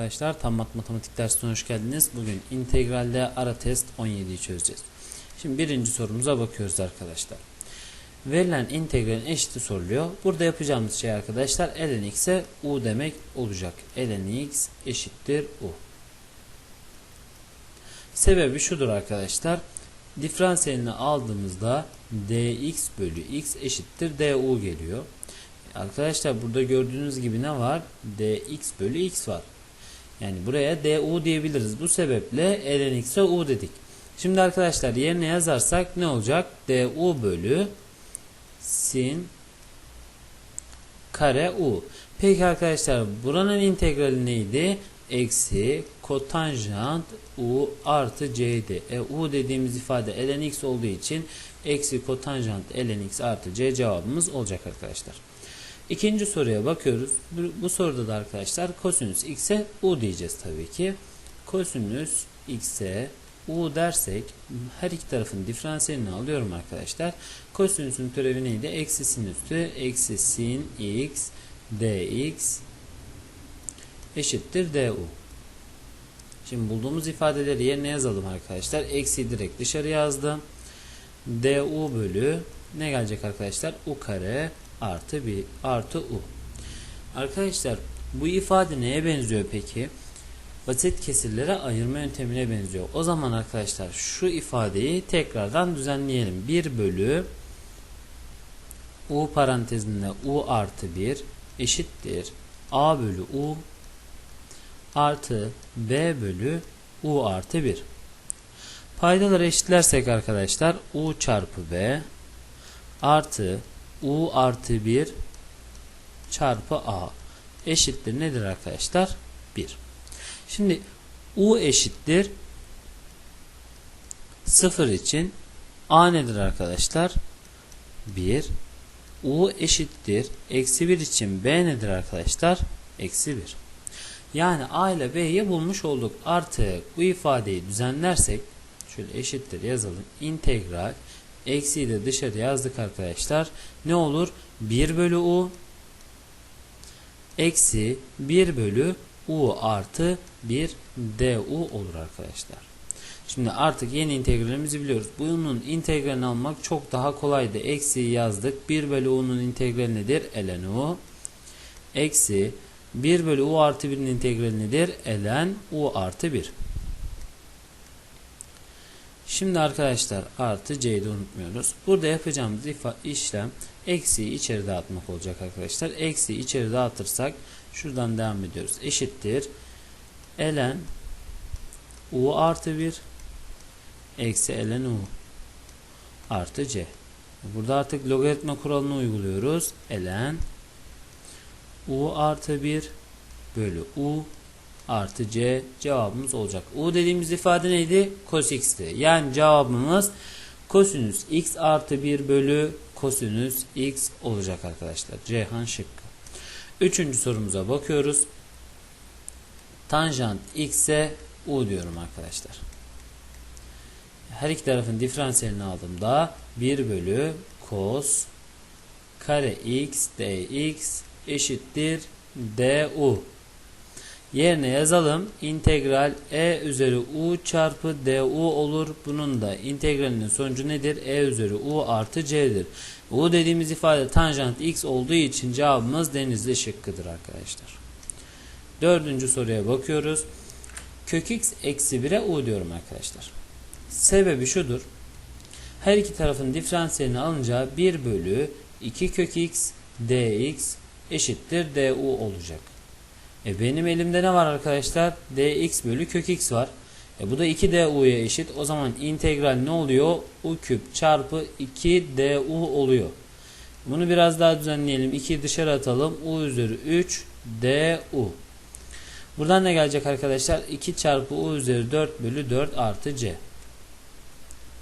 Arkadaşlar tam mat matematik dersine hoş geldiniz. Bugün integralde ara test 17'yi çözeceğiz. Şimdi birinci sorumuza bakıyoruz arkadaşlar. Verilen integralin eşiti soruluyor. Burada yapacağımız şey arkadaşlar ln x'e u demek olacak. ln x eşittir u. Sebebi şudur arkadaşlar. Diferansiyelini aldığımızda dx bölü x eşittir du geliyor. Arkadaşlar burada gördüğünüz gibi ne var? dx bölü x var. Yani buraya du diyebiliriz. Bu sebeple ln x'e u dedik. Şimdi arkadaşlar yerine yazarsak ne olacak? du bölü sin kare u. Peki arkadaşlar buranın integrali neydi? Eksi kotanjant u artı c'ydi. E, u dediğimiz ifade ln x olduğu için eksi kotanjant ln x artı c cevabımız olacak arkadaşlar. İkinci soruya bakıyoruz. Bu, bu soruda da arkadaşlar kosinüs x'e u diyeceğiz tabii ki. Kosinüs x'e u dersek her iki tarafın diferansiyelini alıyorum arkadaşlar. Kosinüsün türevi neydi? Eksi sinüstü eksi sin x dx eşittir du. Şimdi bulduğumuz ifadeleri yerine yazalım arkadaşlar. Eksi direkt dışarı yazdım. du bölü ne gelecek arkadaşlar? u kare artı bir artı u. Arkadaşlar bu ifade neye benziyor peki? Basit kesirlere ayırma yöntemine benziyor. O zaman arkadaşlar şu ifadeyi tekrardan düzenleyelim. 1 bölü u parantezinde u artı 1 eşittir a bölü u artı b bölü u artı 1. Paydaları eşitlersek arkadaşlar u çarpı b artı u artı 1 çarpı a eşittir nedir arkadaşlar? 1. Şimdi u eşittir 0 için a nedir arkadaşlar? 1. u eşittir eksi 1 için b nedir arkadaşlar? Eksi 1. Yani a ile b'yi bulmuş olduk. Artık bu ifadeyi düzenlersek şöyle eşittir yazalım. İntegral Eksiyi de dışarı yazdık arkadaşlar. Ne olur? 1 bölü u eksi 1 bölü u artı 1 du olur arkadaşlar. Şimdi artık yeni integralimizi biliyoruz. Bunun integralini almak çok daha kolaydı. Eksiyi yazdık. 1 bölü u'nun integrali nedir? ln u. Eksi 1 bölü u artı 1'in integrali nedir? ln u artı 1. Şimdi arkadaşlar artı c'yi de unutmuyoruz. Burada yapacağımız işlem eksiyi içeri dağıtmak olacak arkadaşlar. Eksiyi içeri dağıtırsak şuradan devam ediyoruz. Eşittir. ln u artı 1 eksi ln u artı c. Burada artık logaritma kuralını uyguluyoruz. ln u artı 1 bölü u artı c cevabımız olacak. U dediğimiz ifade neydi? Cos x'ti. Yani cevabımız kosinüs x artı 1 bölü kosinüs x olacak arkadaşlar. Ceyhan şıkkı. Üçüncü sorumuza bakıyoruz. Tanjant x'e u diyorum arkadaşlar. Her iki tarafın diferansiyelini aldığımda 1 bölü cos kare x dx eşittir du. Yerine yazalım. İntegral e üzeri u çarpı du olur. Bunun da integralinin sonucu nedir? e üzeri u artı c'dir. u dediğimiz ifade tanjant x olduğu için cevabımız denizli şıkkıdır arkadaşlar. Dördüncü soruya bakıyoruz. Kök x eksi 1'e u diyorum arkadaşlar. Sebebi şudur. Her iki tarafın diferansiyelini alınca 1 bölü 2 kök x dx eşittir du olacak. E benim elimde ne var arkadaşlar? dx bölü kök x var. E bu da 2du'ya eşit. O zaman integral ne oluyor? u küp çarpı 2du oluyor. Bunu biraz daha düzenleyelim. 2'yi dışarı atalım. u üzeri 3 du. Buradan ne gelecek arkadaşlar? 2 çarpı u üzeri 4 bölü 4 artı c.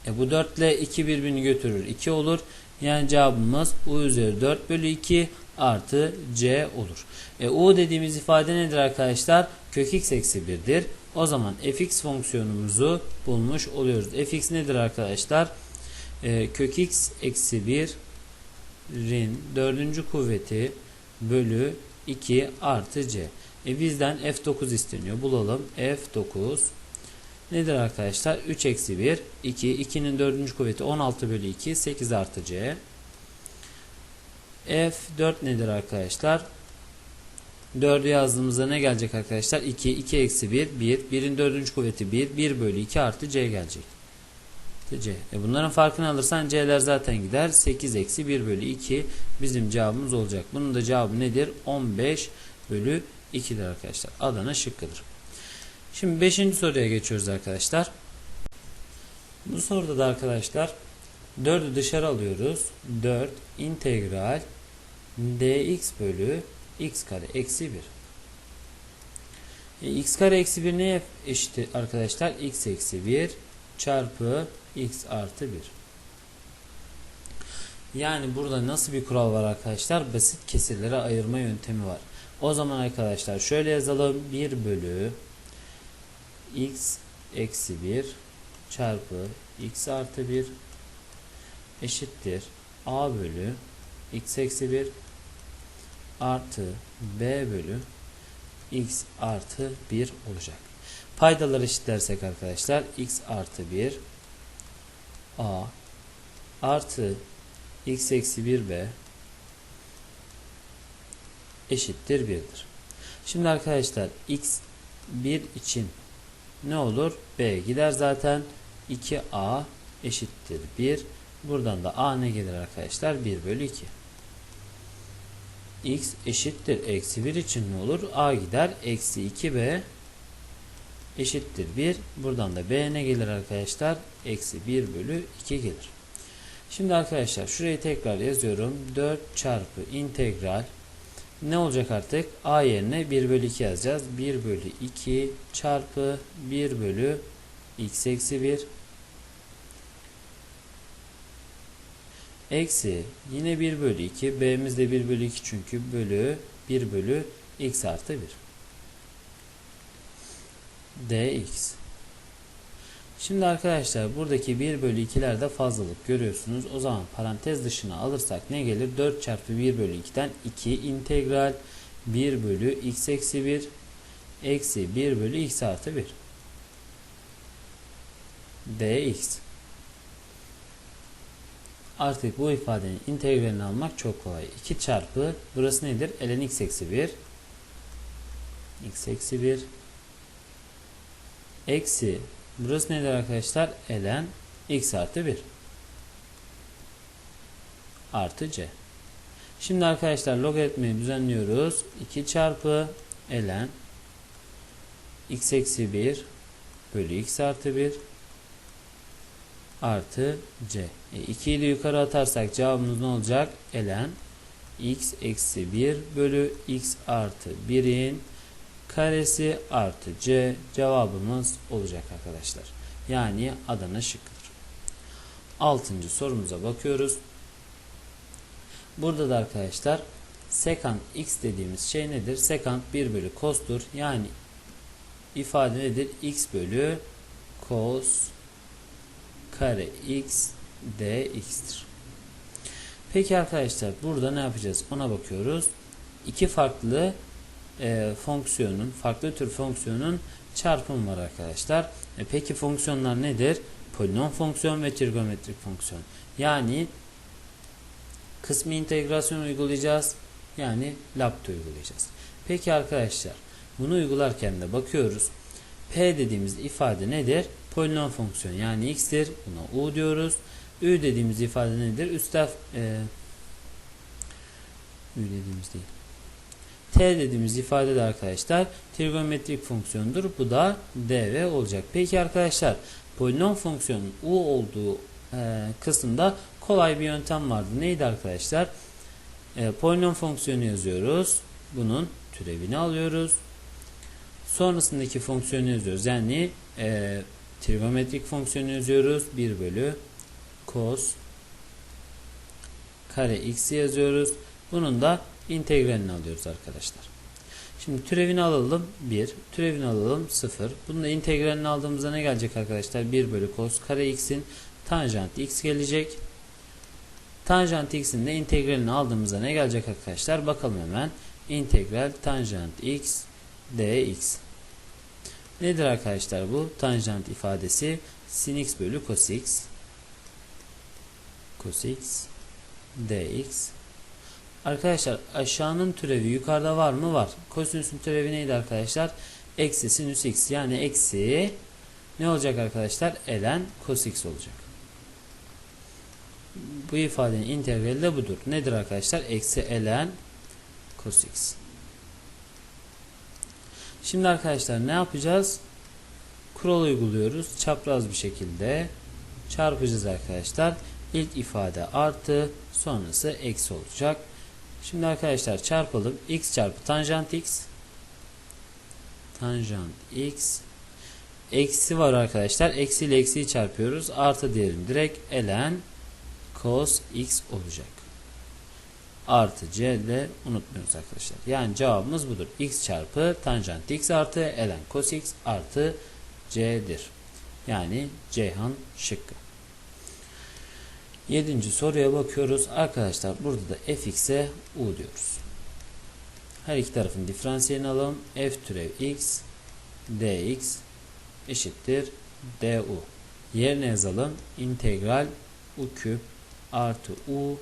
E bu 4 ile 2 birbirini götürür. 2 olur. Yani cevabımız u üzeri 4 bölü 2 artı c olur. E, u dediğimiz ifade nedir arkadaşlar? Kök x eksi 1'dir. O zaman fx fonksiyonumuzu bulmuş oluyoruz. fx nedir arkadaşlar? E, kök x eksi 1'in dördüncü kuvveti bölü 2 artı c. E bizden f9 isteniyor. Bulalım. f9 nedir arkadaşlar? 3 eksi 1 2. 2'nin dördüncü kuvveti 16 bölü 2. 8 artı c. f4 nedir arkadaşlar? 4'ü yazdığımızda ne gelecek arkadaşlar? 2, 2 eksi 1, 1. 1'in dördüncü kuvveti 1. 1 bölü 2 artı c gelecek. C. E bunların farkını alırsan c'ler zaten gider. 8 eksi 1 bölü 2 bizim cevabımız olacak. Bunun da cevabı nedir? 15 bölü 2'dir arkadaşlar. Adana şıkkıdır. Şimdi 5. soruya geçiyoruz arkadaşlar. Bu soruda da arkadaşlar 4'ü dışarı alıyoruz. 4 integral dx bölü x kare eksi 1. E, x kare eksi 1 neye eşit arkadaşlar? x eksi 1 çarpı x artı 1. Yani burada nasıl bir kural var arkadaşlar? Basit kesirlere ayırma yöntemi var. O zaman arkadaşlar şöyle yazalım. 1 bölü x eksi 1 çarpı x artı 1 eşittir. a bölü x eksi 1 artı b bölü x artı 1 olacak. Paydaları eşitlersek arkadaşlar x artı 1 a artı x eksi 1b eşittir 1'dir. Şimdi arkadaşlar x 1 için ne olur? b gider zaten 2a eşittir 1. Buradan da a ne gelir arkadaşlar? 1 bölü 2. x eşittir eksi 1 için ne olur? a gider eksi 2b eşittir 1. Buradan da b ne gelir arkadaşlar? Eksi 1 bölü 2 gelir. Şimdi arkadaşlar şurayı tekrar yazıyorum. 4 çarpı integral ne olacak artık? a yerine 1 bölü 2 yazacağız. 1 bölü 2 çarpı 1 bölü x eksi 1 eksi yine 1 bölü 2 b'miz de 1 bölü 2 çünkü bölü 1 bölü x artı 1 dx. Şimdi arkadaşlar buradaki 1 bölü 2'lerde fazlalık görüyorsunuz. O zaman parantez dışına alırsak ne gelir? 4 çarpı 1 bölü 2'den 2 integral 1 bölü x eksi 1 eksi 1 bölü x artı 1 dx. Artık bu ifadenin integralini almak çok kolay. 2 çarpı burası nedir? ln x eksi 1 x eksi 1 eksi burası nedir arkadaşlar? ln x artı 1 artı c. Şimdi arkadaşlar logaritmayı düzenliyoruz. 2 çarpı ln x eksi 1 bölü x artı 1 artı c. E, 2'yi de yukarı atarsak cevabımız ne olacak? ln x eksi 1 bölü x artı 1'in karesi artı c cevabımız olacak arkadaşlar. Yani Adana şıkkıdır. Altıncı sorumuza bakıyoruz. Burada da arkadaşlar sekant x dediğimiz şey nedir? Sekant 1 bölü cos'tur. Yani ifade nedir? x bölü cos kare x dx'tir. Peki arkadaşlar burada ne yapacağız? Ona bakıyoruz. İki farklı e, fonksiyonun, farklı tür fonksiyonun çarpımı var arkadaşlar. E, peki fonksiyonlar nedir? Polinom fonksiyon ve trigonometrik fonksiyon. Yani kısmi integrasyon uygulayacağız. Yani Lapte uygulayacağız. Peki arkadaşlar bunu uygularken de bakıyoruz. P dediğimiz ifade nedir? Polinom fonksiyon yani x'tir. Buna u diyoruz. Ü dediğimiz ifade nedir? Üstaf e, ü dediğimiz değil. T dediğimiz ifade de arkadaşlar trigonometrik fonksiyondur. Bu da dv olacak. Peki arkadaşlar polinom fonksiyonun u olduğu e, kısımda kolay bir yöntem vardı. Neydi arkadaşlar? E, polinom fonksiyonu yazıyoruz. Bunun türevini alıyoruz. Sonrasındaki fonksiyonu yazıyoruz. Yani e, trigonometrik fonksiyonu yazıyoruz. 1 bölü cos kare x yazıyoruz. Bunun da integralini alıyoruz arkadaşlar. Şimdi türevini alalım 1. Türevini alalım 0. Bunun da integralini aldığımızda ne gelecek arkadaşlar? 1 bölü cos kare x'in tanjant x gelecek. Tanjant x'in de integralini aldığımızda ne gelecek arkadaşlar? Bakalım hemen. İntegral tanjant x dx. Nedir arkadaşlar bu? Tanjant ifadesi sin x bölü cos x cos x dx Arkadaşlar aşağının türevi yukarıda var mı? Var. Kosinüsün türevi neydi arkadaşlar? Eksi sinüs x yani eksi ne olacak arkadaşlar? ln cos x olacak. Bu ifadenin integrali de budur. Nedir arkadaşlar? Eksi ln cos x. Şimdi arkadaşlar ne yapacağız? Kural uyguluyoruz. Çapraz bir şekilde çarpacağız arkadaşlar. İlk ifade artı sonrası eksi olacak. Şimdi arkadaşlar çarpalım. x çarpı tanjant x tanjant x eksi var arkadaşlar. Eksi ile eksiyi çarpıyoruz. Artı diyelim. Direkt ln cos x olacak. Artı c de unutmuyoruz arkadaşlar. Yani cevabımız budur. x çarpı tanjant x artı ln cos x artı c'dir. Yani Ceyhan şıkkı. Yedinci soruya bakıyoruz. Arkadaşlar burada da fx'e u diyoruz. Her iki tarafın diferansiyelini alalım. f türev x dx eşittir du. Yerine yazalım. İntegral u küp artı u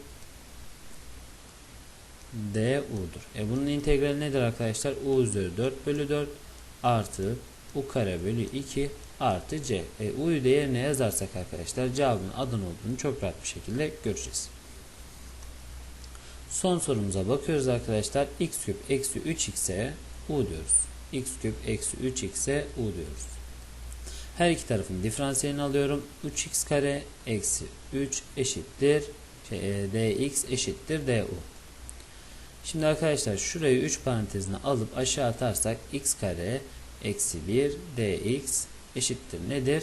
du'dur. E bunun integrali nedir arkadaşlar? u üzeri 4 bölü 4 artı u kare bölü 2 artı c. E, u'yu da yerine yazarsak arkadaşlar cevabın adın olduğunu çok rahat bir şekilde göreceğiz. Son sorumuza bakıyoruz arkadaşlar. x küp eksi 3x'e u diyoruz. x küp eksi 3x'e u diyoruz. Her iki tarafın diferansiyelini alıyorum. 3x kare eksi 3 eşittir şey, e, dx eşittir du. Şimdi arkadaşlar şurayı 3 parantezine alıp aşağı atarsak x kare eksi 1 dx eşittir nedir?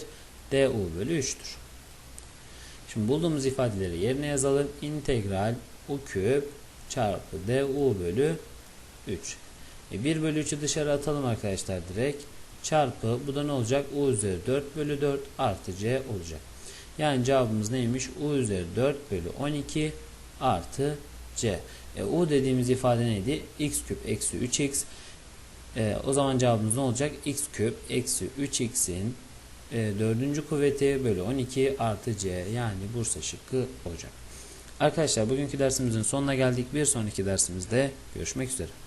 du bölü 3'tür. Şimdi bulduğumuz ifadeleri yerine yazalım. İntegral u küp çarpı du bölü 3. E 1 bölü 3'ü dışarı atalım arkadaşlar direkt. Çarpı bu da ne olacak? u üzeri 4 bölü 4 artı c olacak. Yani cevabımız neymiş? u üzeri 4 bölü 12 artı c. E, u dediğimiz ifade neydi? x küp eksi 3x. E, o zaman cevabımız ne olacak? x küp eksi 3x'in e, dördüncü kuvveti bölü 12 artı c yani Bursa şıkkı olacak. Arkadaşlar bugünkü dersimizin sonuna geldik. Bir sonraki dersimizde görüşmek üzere.